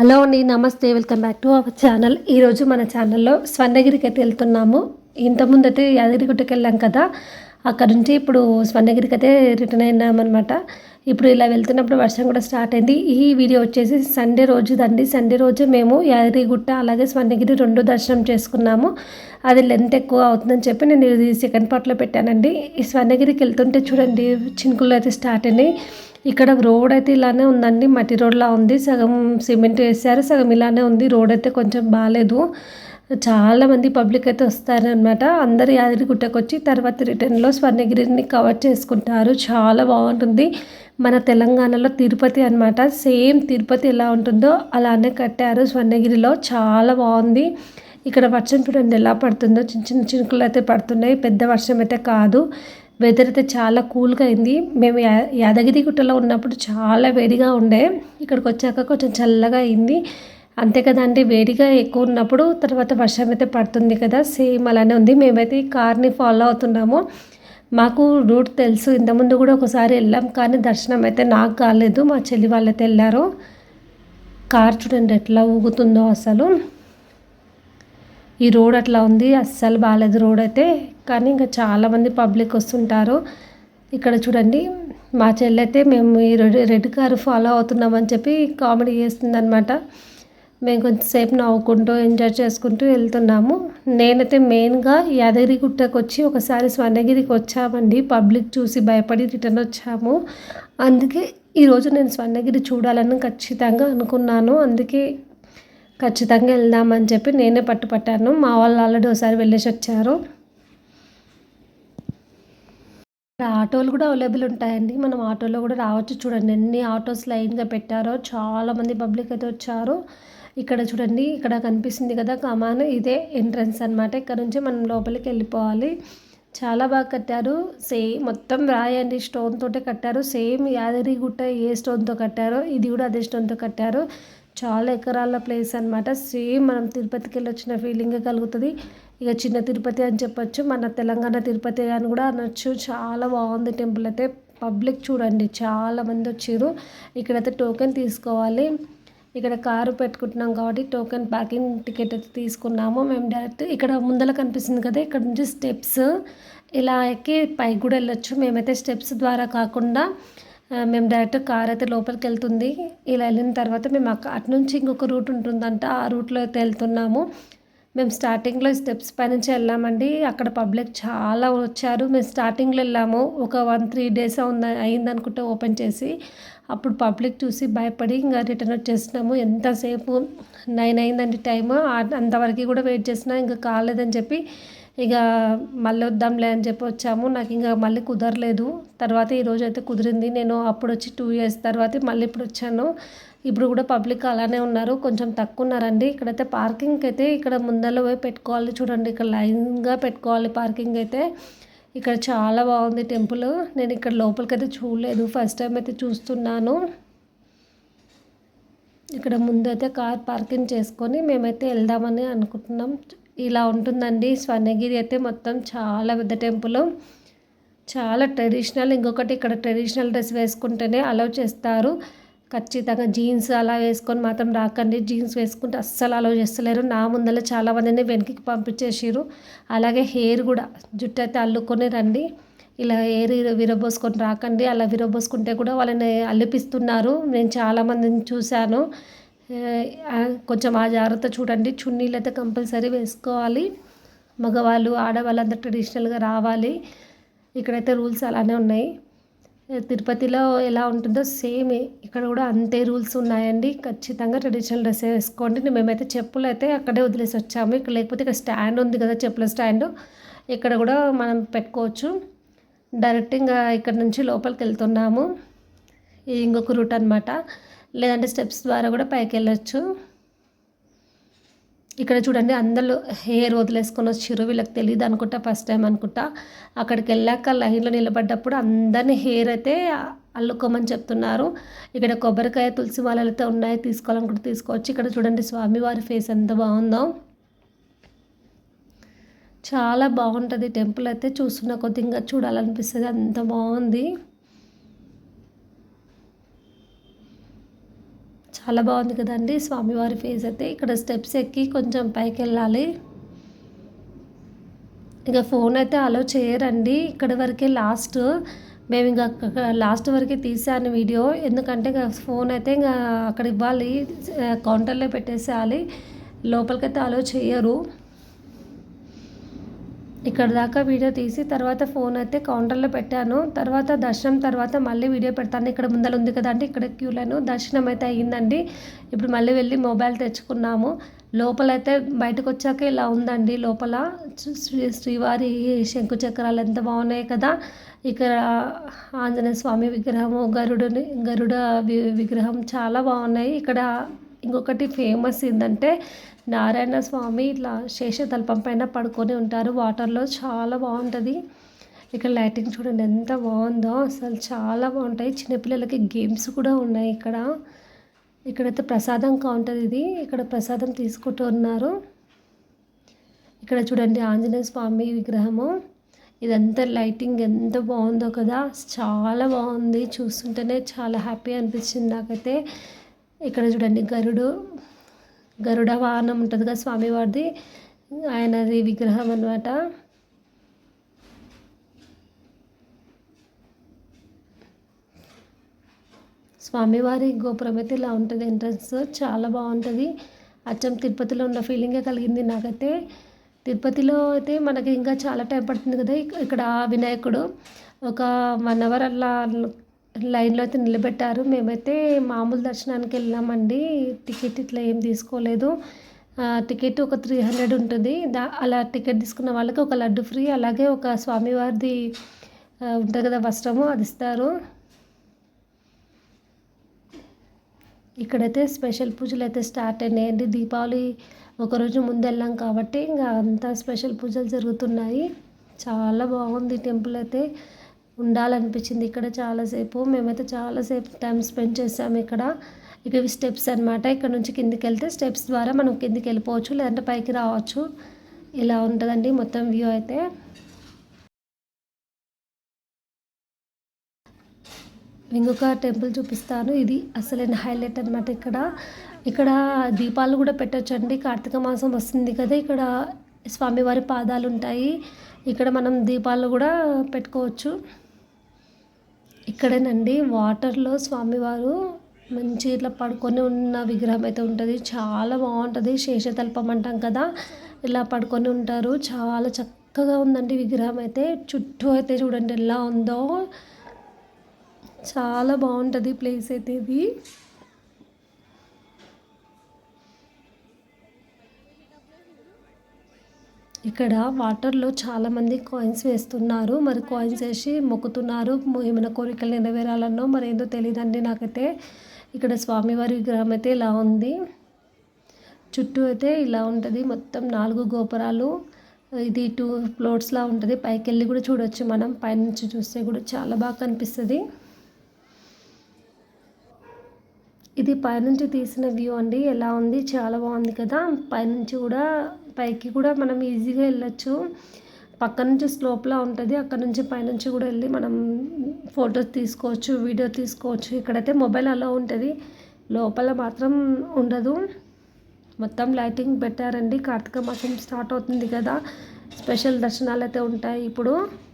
Hello అండి నమస్తే. Welcome back to our channel. ఈరోజు మన ఛానల్లో స్వర్ణగిరికి అయితే వెళ్తున్నాము. ఇంతకుముందు అయితే యాదగిరిగుట్టకి వెళ్ళాం కదా. అక్కడ నుంచి ఇప్పుడు స్వర్ణగిరికి అయితే రిటర్న్ అయినామన్నమాట. ఇప్పుడు ఇలా వెళ్తున్నప్పుడు వర్షం కూడా స్టార్ట్ అయింది. ఈ వీడియో వచ్చేసి సండే రోజుదండి. సండే రోజు మేము యాదగిరిగుట్ట అలాగే స్వర్ణగిరి రెండు దర్శనం చేసుకున్నాము. అది లెంత్ ఎక్కువ అవుతుందని చెప్పి నేను ఇది సెకండ్ పార్ట్లో పెట్టానండి. ఈ స్వర్ణగిరికి వెళ్తుంటే చూడండి చినుకులు అయితే స్టార్ట్ అయినాయి. ఇక్కడ రోడ్ అయితే ఇలానే ఉందండి. మట్టి రోడ్లా ఉంది. సగం సిమెంట్ వేసారు సగం ఇలానే ఉంది. రోడ్ అయితే కొంచెం బాగాలేదు. చాలా మంది పబ్లిక్ అయితే వస్తారనమాట అందరు యాదగిరిగుట్టకు వచ్చి తర్వాత రిటర్న్లో స్వర్ణగిరిని కవర్ చేసుకుంటారు. చాలా బాగుంటుంది. మన తెలంగాణలో తిరుపతి అనమాట సేమ్ తిరుపతి ఎలా ఉంటుందో అలానే కట్టారు. స్వర్ణగిరిలో చాలా బాగుంది. ఇక్కడ వర్షం చూడండి ఎలా పడుతుందో. చిన్న చిన్న చినుకులు అయితే పడుతున్నాయి. పెద్ద వర్షం అయితే కాదు. వెదర్ అయితే చాలా కూల్గా అయింది. మేము యా యాదగిరిగుట్టలో ఉన్నప్పుడు చాలా వేడిగా ఉండే. ఇక్కడికి వచ్చాక కొంచెం చల్లగా అయింది. అంతే కదండి వేడిగా ఎక్కువ ఉన్నప్పుడు తర్వాత వర్షం అయితే పడుతుంది కదా. సేమ్ అలానే ఉంది. మేమైతే ఈ కార్ని ఫాలో అవుతున్నాము. మాకు రూట్ తెలుసు. ఇంతకుముందు కూడా ఒకసారి వెళ్ళాం కానీ దర్శనం అయితే నాకు కాలేదు. మా చెల్లి వాళ్ళైతే వెళ్ళారు. కార్ చూడండి ఎట్లా ఊగుతుందో అసలు. ఈ రోడ్ అట్లా ఉంది. అస్సలు బాగాలేదు రోడ్ అయితే. కానీ ఇంకా చాలామంది పబ్లిక్ వస్తుంటారు. ఇక్కడ చూడండి మా చెల్లైతే మేము ఈ రెడ్ రెడ్ కారు ఫాలో అవుతున్నామని చెప్పి కామెడీ చేస్తుందనమాట మేము కొంచెంసేపు నవ్వుకుంటూ ఎంజాయ్ చేసుకుంటూ వెళ్తున్నాము. నేనైతే మెయిన్గా యాదగిరిగుట్టకు వచ్చి ఒకసారి స్వర్ణగిరికి వచ్చామండి. పబ్లిక్ చూసి భయపడి రిటర్న్ వచ్చాము. అందుకే ఈరోజు నేను స్వర్ణగిరి చూడాలని ఖచ్చితంగా అనుకున్నాను. అందుకే ఖచ్చితంగా వెళ్దామని చెప్పి నేనే పట్టుపట్టాను. మా వాళ్ళు ఆల్రెడీ ఒకసారి వెళ్ళేసి వచ్చారు. ఆటోలు కూడా అవైలబుల్ ఉంటాయండి. మనం ఆటోలో కూడా రావచ్చు. చూడండి ఎన్ని ఆటోస్ లైన్గా పెట్టారో. చాలామంది పబ్లిక్ అయితే వచ్చారు. ఇక్కడ చూడండి ఇక్కడ కనిపిస్తుంది కదా కమాన్. ఇదే ఎంట్రన్స్ అనమాట ఇక్కడ నుంచి మనం లోపలికి వెళ్ళిపోవాలి. చాలా బాగా కట్టారు. సేమ్ మొత్తం రాయండి స్టోన్ తోటే కట్టారు. సేమ్ యాదగిరిగుట్ట ఏ స్టోన్తో కట్టారో ఇది కూడా అదే స్టోన్తో కట్టారు. చాలా ఎకరాల ప్లేస్ అనమాట సేమ్ మనం తిరుపతికి వెళ్ళి వచ్చిన ఫీలింగ్ కలుగుతుంది. ఇక చిన్న తిరుపతి అని చెప్పొచ్చు మన తెలంగాణ తిరుపతి అని కూడా అనొచ్చు. చాలా బాగుంది టెంపుల్ అయితే. పబ్లిక్ చూడండి చాలా మంది వచ్చారు. ఇక్కడైతే టోకెన్ తీసుకోవాలి. ఇక్కడ కారు పెట్టుకుంటున్నాం కాబట్టి టోకెన్ పార్కింగ్ టికెట్ అయితే తీసుకున్నాము. మేము డైరెక్ట్ ఇక్కడ ముందర కనిపిస్తుంది కదా ఇక్కడ నుంచి స్టెప్స్ ఇలా ఎక్కి పైకి కూడా వెళ్ళొచ్చు. మేమైతే స్టెప్స్ ద్వారా కాకుండా మేము డైరెక్ట్ కార్ అయితే లోపలికి వెళ్తుంది. ఇలా వెళ్ళిన తర్వాత మేము అక్క అటు నుంచి ఇంకొక రూట్ ఉంటుందంట. ఆ రూట్లో అయితే వెళ్తున్నాము. మేము స్టార్టింగ్లో స్టెప్స్ పైనుంచి వెళ్ళామండి. అక్కడ పబ్లిక్ చాలా వచ్చారు. మేము స్టార్టింగ్లో వెళ్ళాము. ఒక వన్ త్రీ డేస్ ఉంది అయిందనుకుంటే ఓపెన్ చేసి అప్పుడు పబ్లిక్ చూసి భయపడి ఇంకా రిటర్న్ వచ్చేసినాము. ఎంతసేపు? నైన్ అయిందండి టైము అంతవరకు కూడా వెయిట్ చేసినా ఇంకా కాలేదని చెప్పి ఇక మళ్ళీ వద్దాంలే అని చెప్పి వచ్చాము. నాకు ఇంకా మళ్ళీ కుదరలేదు. తర్వాత ఈరోజు అయితే కుదిరింది. నేను అప్పుడు వచ్చి టూ ఇయర్స్ తర్వాత మళ్ళీ ఇప్పుడు వచ్చాను. ఇప్పుడు కూడా పబ్లిక్ అలానే ఉన్నారు. కొంచెం తక్కువ ఉన్నారండి ఇక్కడైతే పార్కింగ్ అయితే ఇక్కడ ముందర పోయి పెట్టుకోవాలి చూడండి. ఇక్కడ లైన్గా పెట్టుకోవాలి పార్కింగ్ అయితే. ఇక్కడ చాలా బాగుంది టెంపుల్. నేను ఇక్కడ లోపలికి అయితే చూడలేదు. ఫస్ట్ టైం అయితే చూస్తున్నాను. ఇక్కడ ముందు అయితే కార్ పార్కింగ్ చేసుకొని మేమైతే వెళ్దామని అనుకుంటున్నాం. ఇలా ఉంటుందండి. స్వర్ణగిరి అయితే మొత్తం చాలా పెద్ద టెంపుల్. చాలా ట్రెడిషనల్. ఇంకొకటి ఇక్కడ ట్రెడిషనల్ డ్రెస్ వేసుకుంటేనే అలౌ చేస్తారు. ఖచ్చితంగా జీన్స్ అలా వేసుకొని మాత్రం రాకండి. జీన్స్ వేసుకుంటే అస్సలు అలో చేస్తలేరు. నా ముందర చాలా మందిని వెనక్కి పంపించేసారు అలాగే హెయిర్ కూడా జుట్టు అయితే అల్లుకొని రండి. ఇలా హెయిర్ విరబోసుకొని రాకండి. అలా విరబోసుకుంటే కూడా వాళ్ళని అల్లిపిస్తున్నారు. నేను చాలామందిని చూశాను. కొంచెం ఆ జాగ్రత్త చూడండి. చున్నీలు అయితే కంపల్సరీ వేసుకోవాలి. మగవాళ్ళు ఆడవాళ్ళంతా ట్రెడిషనల్గా రావాలి. ఇక్కడైతే రూల్స్ అలానే ఉన్నాయి. తిరుపతిలో ఎలా ఉంటుందో సేమ్ ఇక్కడ కూడా అంతే రూల్స్ ఉన్నాయండి. ఖచ్చితంగా ట్రెడిషనల్ డ్రెస్ వేసుకోండి. మేమైతే చెప్పులు అయితే అక్కడే వదిలేసి వచ్చాము. ఇక్కడ లేకపోతే ఇక్కడ స్టాండ్ ఉంది కదా చెప్పుల స్టాండ్. ఇక్కడ కూడా మనం పెట్టుకోవచ్చు. డైరెక్ట్ ఇంకా ఇక్కడ నుంచి లోపలికి వెళ్తున్నాము. ఇంకొక రూట్ అనమాట లేదంటే స్టెప్స్ ద్వారా కూడా పైకి వెళ్ళచ్చు. ఇక్కడ చూడండి అందరూ హెయిర్ వదిలేసుకొని వచ్చారు వీళ్ళకి తెలియదు అనుకుంటా ఫస్ట్ టైం అనుకుంటా. అక్కడికి వెళ్ళాక లైన్లో నిలబడ్డప్పుడు అందరినీ హెయిర్ అయితే అల్లుకోమని చెప్తున్నారు. ఇక్కడ కొబ్బరికాయ తులసి మాలలు అయితే ఉన్నాయి తీసుకోవాలనుకుంటే తీసుకోవచ్చు ఇక్కడ చూడండి స్వామివారి ఫేస్ ఎంత బాగుందో. చాలా బాగుంటుంది టెంపుల్ అయితే చూస్తున్న కొద్దిగా చూడాలనిపిస్తుంది అంత బాగుంది. చాలా బాగుంది కదండి. స్వామివారి ఫేస్ అయితే ఇక్కడ స్టెప్స్ ఎక్కి కొంచెం పైకి వెళ్ళాలి. ఇక ఫోన్ అయితే అలో చేయరండి. ఇక్కడ వరకే లాస్ట్ మేము ఇంకా లాస్ట్ వరకే తీసాను వీడియో ఎందుకంటే ఇంకా ఫోన్ అయితే ఇంకా అక్కడ ఇవ్వాలి. కౌంటర్లో పెట్టేసేయాలి. లోపలికైతే అలో చేయరు. ఇక్కడ దాకా వీడియో తీసి తర్వాత ఫోన్ అయితే కౌంటర్లో పెట్టాను. తర్వాత దర్శనం తర్వాత మళ్ళీ వీడియో పెడతాను. ఇక్కడ ముందర ఉంది కదా అంటే ఇక్కడ క్యూలను దర్శనం అయితే అయ్యిందండి ఇప్పుడు మళ్ళీ వెళ్ళి మొబైల్ తెచ్చుకున్నాము. లోపలైతే బయటకు వచ్చాక ఇలా ఉందండి లోపల. శ్రీ శ్రీవారి శంకు చక్రాలు ఎంత బాగున్నాయి కదా. ఇక్కడ ఆంజనేయ స్వామి విగ్రహము గరుడుని గరుడ విగ్రహం చాలా బాగున్నాయి. ఇక్కడ ఇంకొకటి ఫేమస్ ఏంటంటే నారాయణ స్వామి ఇట్లా శేషతల్పం పైన పడుకొని ఉంటారు. వాటర్లో చాలా బాగుంటుంది. ఇక్కడ లైటింగ్ చూడండి ఎంత బాగుందో. అసలు చాలా బాగుంటాయి. చిన్నపిల్లలకి గేమ్స్ కూడా ఉన్నాయి ఇక్కడ. ఇక్కడైతే ప్రసాదం కౌంటర్ ఇది. ఇక్కడ ప్రసాదం తీసుకుంటున్నారు ఇక్కడ చూడండి ఆంజనేయ స్వామి విగ్రహము. ఇదంతా లైటింగ్ ఎంత బాగుందో కదా. చాలా బాగుంది. చూస్తుంటేనే చాలా హ్యాపీ అనిపించింది నాకైతే. ఇక్కడ చూడండి గరుడు. గరుడ వాహనం ఉంటుంది కదా స్వామివారిది. ఆయనది విగ్రహం అనమాట స్వామివారి గోపురం అయితే ఇలా ఉంటుంది ఎంట్రన్స్ చాలా బాగుంటుంది. అచ్చం తిరుపతిలో ఉన్న ఫీలింగే కలిగింది నాకైతే. తిరుపతిలో అయితే మనకి ఇంకా చాలా టైం పడుతుంది కదా ఇక్కడ వినాయకుడు. ఒక వన్ అవర్ అలా లైన్లో అయితే నిలబెట్టారు. మేమైతే మామూలు దర్శనానికి వెళ్ళామండి. టికెట్ ఇట్లా ఏం తీసుకోలేదు. టికెట్ ఒక త్రీ హండ్రెడ్ ఉంటుంది. దా అలా టికెట్ తీసుకున్న వాళ్ళకి ఒక లడ్డు ఫ్రీ అలాగే ఒక స్వామివారిది ఉంటుంది కదా వస్త్రము అది ఇస్తారు. ఇక్కడైతే స్పెషల్ పూజలు అయితే స్టార్ట్ అయినాయండి. దీపావళి ఒకరోజు ముందు వెళ్ళాం కాబట్టి ఇంకా అంతా స్పెషల్ పూజలు జరుగుతున్నాయి. చాలా బాగుంది టెంపుల్ అయితే. ఉండాలనిపించింది ఇక్కడ చాలాసేపు. మేమైతే చాలాసేపు టైం స్పెండ్ చేసాము ఇక్కడ. ఇక ఇవి స్టెప్స్ అనమాట ఇక్కడ నుంచి కిందికి వెళ్తే స్టెప్స్ ద్వారా మనం కిందికి వెళ్ళిపోవచ్చు లేదంటే పైకి రావచ్చు. ఇలా ఉంటుందండి మొత్తం వ్యూ అయితే. ఇంకొక టెంపుల్ చూపిస్తాను. ఇది అసలైన హైలైట్ అనమాట ఇక్కడ. ఇక్కడ దీపాలు కూడా పెట్టచ్చండి. కార్తీక మాసం వస్తుంది కదా ఇక్కడ. స్వామివారి పాదాలు ఉంటాయి. ఇక్కడ మనం దీపాలు కూడా పెట్టుకోవచ్చు. ఇక్కడేనండి. వాటర్లో స్వామివారు మంచి ఇట్లా పడుకొని ఉన్న విగ్రహం అయితే ఉంటుంది. చాలా బాగుంటుంది. శేషతల్పం అంటాం కదా ఇలా పడుకొని ఉంటారు. చాలా చక్కగా ఉందండి విగ్రహం అయితే. చుట్టూ అయితే చూడండి ఎలా ఉందో. చాలా బాగుంటుంది ప్లేస్ అయితే ఇది. ఇక్కడ వాటర్లో చాలామంది కాయిన్స్ వేస్తున్నారు. మరి కాయిన్స్ వేసి మొక్కుతున్నారు. ఏమైనా కోరికలు నెరవేరాలన్నో మరి ఏందో తెలియదండి నాకైతే. ఇక్కడ స్వామివారి విగ్రహం అయితే ఇలా ఉంది. చుట్టూ అయితే ఇలా ఉంటుంది. మొత్తం నాలుగు గోపురాలు. ఇది టూ ఫ్లోర్స్లా ఉంటుంది. పైకి వెళ్ళి కూడా చూడొచ్చు మనం. పైనుంచి చూస్తే కూడా చాలా బాగా కనిపిస్తుంది. ఇది పైనుంచి తీసిన వ్యూ అండి. ఎలా ఉంది? చాలా బాగుంది కదా. పైనుంచి కూడా పైకి కూడా మనం ఈజీగా వెళ్ళొచ్చు. పక్క నుంచి స్లోప్లా ఉంటుంది. అక్కడ నుంచి పైనుంచి కూడా వెళ్ళి మనం ఫొటోస్ తీసుకోవచ్చు వీడియో తీసుకోవచ్చు. ఇక్కడైతే మొబైల్ అలా ఉంటుంది. లోపల మాత్రం ఉండదు. మొత్తం లైటింగ్ పెట్టారండి. కార్తీక మాసం స్టార్ట్ అవుతుంది కదా. స్పెషల్ దర్శనాలు అయితే ఉంటాయి ఇప్పుడు.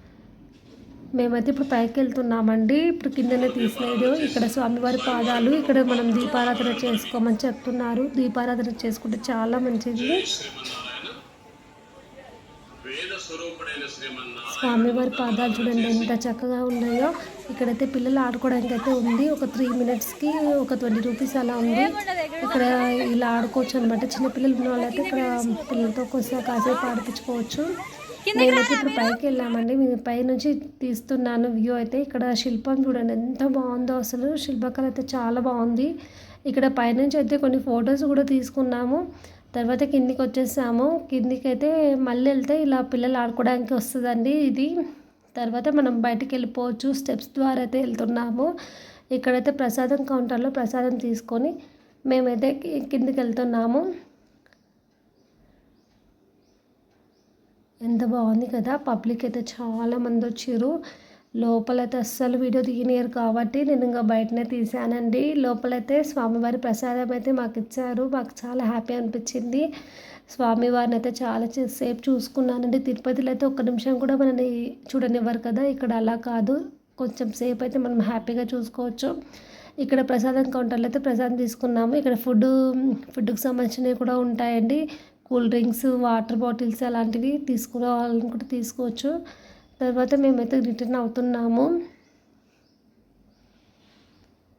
మేమైతే ఇప్పుడు పైకి వెళ్తున్నామండి ఇప్పుడు కిందనే తీసినాడు ఇక్కడ స్వామివారి పాదాలు ఇక్కడ మనం దీపారాధన చేసుకోమని చెప్తున్నారు. దీపారాధన చేసుకుంటే చాలా మంచిది. స్వామివారి పాదాలు చూడండి ఎంత చక్కగా ఉన్నాయో. ఇక్కడైతే పిల్లలు ఆడుకోవడానికి అయితే ఉంది. ఒక త్రీ మినిట్స్కి ఒక ట్వంటీ రూపీస్ అలా ఉంది. ఇక్కడ ఇలా ఆడుకోవచ్చు అనమాట చిన్నపిల్లలు ఉన్న వాళ్ళైతే ఇక్కడ పిల్లలతో కొంచెం కాసేపు ఆడిపించుకోవచ్చు. మేమైతే ఇప్పుడు పైకి వెళ్ళామండి పై నుంచి తీస్తున్నాను వ్యూ అయితే. ఇక్కడ శిల్పం చూడండి ఎంత బాగుందో అసలు. శిల్పకళ అయితే చాలా బాగుంది. ఇక్కడ పైనుంచి అయితే కొన్ని ఫొటోస్ కూడా తీసుకున్నాము. తర్వాత కిందికి వచ్చేసాము కిందికి అయితే మళ్ళీ వెళ్తే ఇలా పిల్లలు ఆడుకోవడానికి వస్తుందండి ఇది. తర్వాత మనం బయటికి వెళ్ళిపోవచ్చు స్టెప్స్ ద్వారా అయితే వెళ్తున్నాము. ఇక్కడైతే ప్రసాదం కౌంటర్లో ప్రసాదం తీసుకొని మేమైతే కిందికి వెళ్తున్నాము ఎంత బాగుంది కదా. పబ్లిక్ అయితే చాలా మంది వచ్చారు. లోపలైతే అస్సలు వీడియో తీయనియరు కాబట్టి నేను ఇంకా బయటనే తీసానండి లోపలైతే స్వామివారి ప్రసాదం అయితే మాకు ఇచ్చారు. మాకు చాలా హ్యాపీ అనిపించింది. స్వామివారిని అయితే చాలా సేపు చూసుకున్నానండి. తిరుపతిలో అయితే ఒక్క నిమిషం కూడా మనని చూడనివ్వరు కదా. ఇక్కడ అలా కాదు. కొంచెం సేపు అయితే మనం హ్యాపీగా చూసుకోవచ్చు. ఇక్కడ ప్రసాదం కౌంటర్లో అయితే ప్రసాదం తీసుకున్నాము. ఇక్కడ ఫుడ్ ఫుడ్కి సంబంధించినవి కూడా ఉంటాయండి. కూల్ డ్రింక్స్ వాటర్ బాటిల్స్ అలాంటివి తీసుకోవాలని కూడా తీసుకోవచ్చు. తర్వాత మేమైతే రిటర్న్ అవుతున్నాము.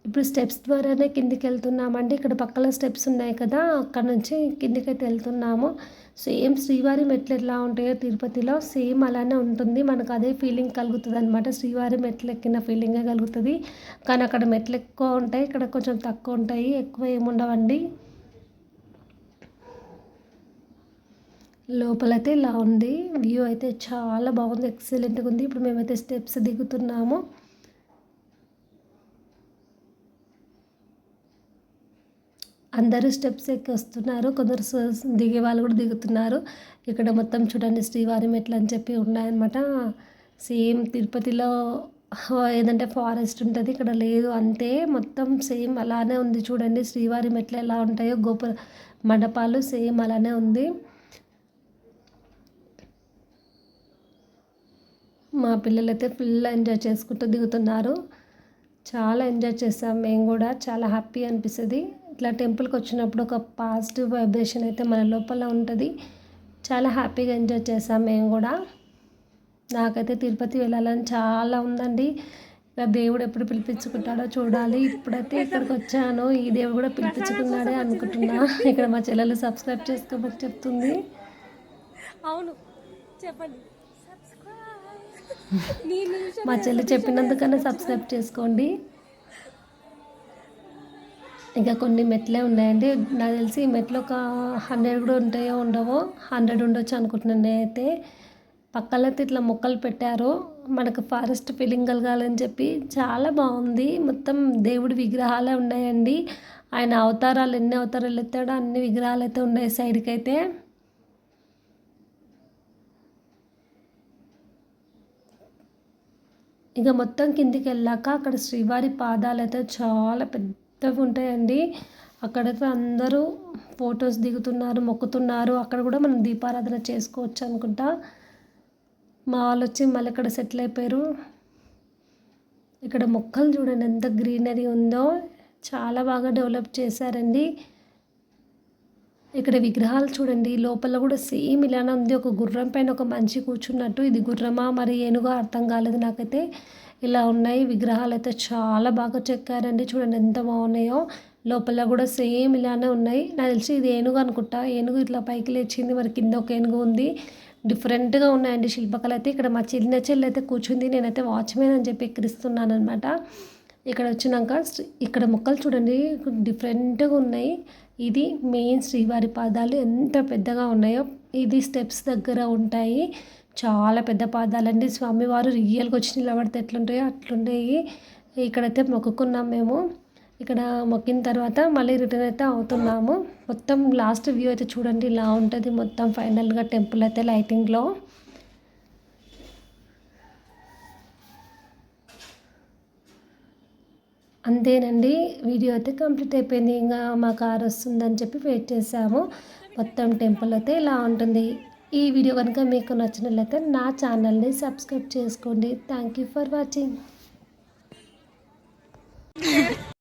ఇప్పుడు స్టెప్స్ ద్వారానే కిందికి వెళ్తున్నామండి. ఇక్కడ పక్కన స్టెప్స్ ఉన్నాయి కదా అక్కడ నుంచి కిందికి అయితే వెళ్తున్నాము. సేమ్ శ్రీవారి మెట్లు ఎట్లా ఉంటాయో తిరుపతిలో సేమ్ అలానే ఉంటుంది. మనకు అదే ఫీలింగ్ కలుగుతుంది అనమాట శ్రీవారి మెట్లు ఎక్కిన ఫీలింగే కలుగుతుంది. కానీ అక్కడ మెట్లు ఎక్కువ ఉంటాయి ఇక్కడ కొంచెం తక్కువ ఉంటాయి ఎక్కువ ఏముండవండి. లోపలైతే ఇలా ఉంది. వ్యూ అయితే చాలా బాగుంది. ఎక్సలెంట్గా ఉంది. ఇప్పుడు మేమైతే స్టెప్స్ దిగుతున్నాము. అందరూ స్టెప్స్ ఎక్కి వస్తున్నారు. కొందరు దిగే వాళ్ళు కూడా దిగుతున్నారు. ఇక్కడ మొత్తం చూడండి శ్రీవారి మెట్లు అని చెప్పి ఉన్నాయన్నమాట. సేమ్ తిరుపతిలో ఏదంటే ఫారెస్ట్ ఉంటుంది. ఇక్కడ లేదు అంతే. మొత్తం సేమ్ అలానే ఉంది చూడండి. శ్రీవారి మెట్లు ఎలా ఉంటాయో గోపుర మండపాలు సేమ్ అలానే ఉంది. మా పిల్లలైతే ఫుల్ ఎంజాయ్ చేసుకుంటూ దిగుతున్నారు. చాలా ఎంజాయ్ చేసాం. మేము కూడా చాలా హ్యాపీ అనిపిస్తుంది. ఇట్లా టెంపుల్కి వచ్చినప్పుడు ఒక పాజిటివ్ వైబ్రేషన్ అయితే మన లోపల ఉంటుంది. చాలా హ్యాపీగా ఎంజాయ్ చేసాం మేము కూడా. నాకైతే తిరుపతి వెళ్ళాలని చాలా ఉందండి. ఇక దేవుడు ఎప్పుడు పిలిపించుకుంటాడో చూడాలి. ఇప్పుడైతే ఇక్కడికి వచ్చాను. ఈ దేవుడు కూడా పిలిపించుకున్నాడే అనుకుంటున్నా. ఇక్కడ మా చెల్లెలు సబ్స్క్రైబ్ చేసుకోమని చెప్తుంది. అవును. చెప్పండి. మా చెల్లి చెప్పినందుకన్నా సబ్స్క్రైబ్ చేసుకోండి. ఇంకా కొన్ని మెట్లే ఉన్నాయండి. నాకు తెలిసి ఈ మెట్లు ఒక హండ్రెడ్ కూడా ఉంటాయో ఉండవో హండ్రెడ్ ఉండొచ్చు అనుకుంటున్నాను నేనైతే. పక్కన అయితే ఇట్లా మొక్కలు పెట్టారు. మనకు ఫారెస్ట్ ఫీలింగ్ కలగాలని చెప్పి చాలా బాగుంది. మొత్తం దేవుడి విగ్రహాలే ఉన్నాయండి. ఆయన అవతారాలు ఎన్ని అవతారాలు ఎత్తాడో అన్ని విగ్రహాలు అయితే ఉన్నాయి సైడ్కి అయితే ఇక మొత్తం కిందికి వెళ్ళాక అక్కడ శ్రీవారి పాదాలు అయితే చాలా పెద్దవి ఉంటాయండి. అక్కడైతే అందరూ ఫొటోస్ దిగుతున్నారు మొక్కుతున్నారు. అక్కడ కూడా మనం దీపారాధన చేసుకోవచ్చు అనుకుంటా. మా వాళ్ళు వచ్చి మళ్ళీ ఇక్కడ సెటిల్ అయిపోయారు. ఇక్కడ మొక్కలు చూడండి ఎంత గ్రీనరీ ఉందో. చాలా బాగా డెవలప్ చేశారండి. ఇక్కడ విగ్రహాలు చూడండి. లోపల కూడా సేమ్ ఇలానే ఉంది. ఒక గుర్రం పైన ఒక మంచి కూర్చున్నట్టు ఇది గుర్రమా? మరి ఏనుగా అర్థం కాలేదు నాకైతే. ఇలా ఉన్నాయి. విగ్రహాలు అయితే చాలా బాగా చెక్కారండి. చూడండి ఎంత బాగున్నాయో. లోపల కూడా సేమ్ ఇలానే ఉన్నాయి. నాకు తెలిసి ఇది ఏనుగు అనుకుంటా. ఏనుగు ఇట్లా పైకి లేచింది. మరి కింద ఒక ఏనుగు ఉంది. డిఫరెంట్గా ఉన్నాయండి శిల్పకళ అయితే. ఇక్కడ మా చిన్న చెల్లి అయితే కూర్చుంది. నేనైతే వాచ్మెన్ అని చెప్పి ఎక్కిరిస్తున్నాను అనమాట ఇక్కడ వచ్చినాక ఇక్కడ మొక్కలు చూడండి డిఫరెంట్గా ఉన్నాయి. ఇది మెయిన్ శ్రీవారి పాదాలు. ఎంత పెద్దగా ఉన్నాయో ఇది స్టెప్స్ దగ్గర ఉంటాయి. చాలా పెద్ద పాదాలండి. స్వామివారు రియల్గా వచ్చి నిలబడితే ఎట్లుంటాయో అట్లుంటాయి. ఇక్కడైతే మొక్కుకున్నాం మేము. ఇక్కడ మొక్కిన తర్వాత మళ్ళీ రిటర్న్ అయితే అవుతున్నాము. మొత్తం లాస్ట్ వ్యూ అయితే చూడండి ఇలా ఉంటుంది. మొత్తం ఫైనల్గా టెంపుల్ అయితే లైటింగ్లో అంతేనండి. వీడియో అయితే కంప్లీట్ అయిపోయింది. ఇంకా మా కార్ వస్తుందని చెప్పి వెయిట్ చేసాము మొత్తం టెంపుల్ అయితే ఇలా ఉంటుంది. ఈ వీడియో కనుక మీకు నచ్చినట్లయితే నా ఛానల్ని సబ్స్క్రైబ్ చేసుకోండి. Thank you for watching.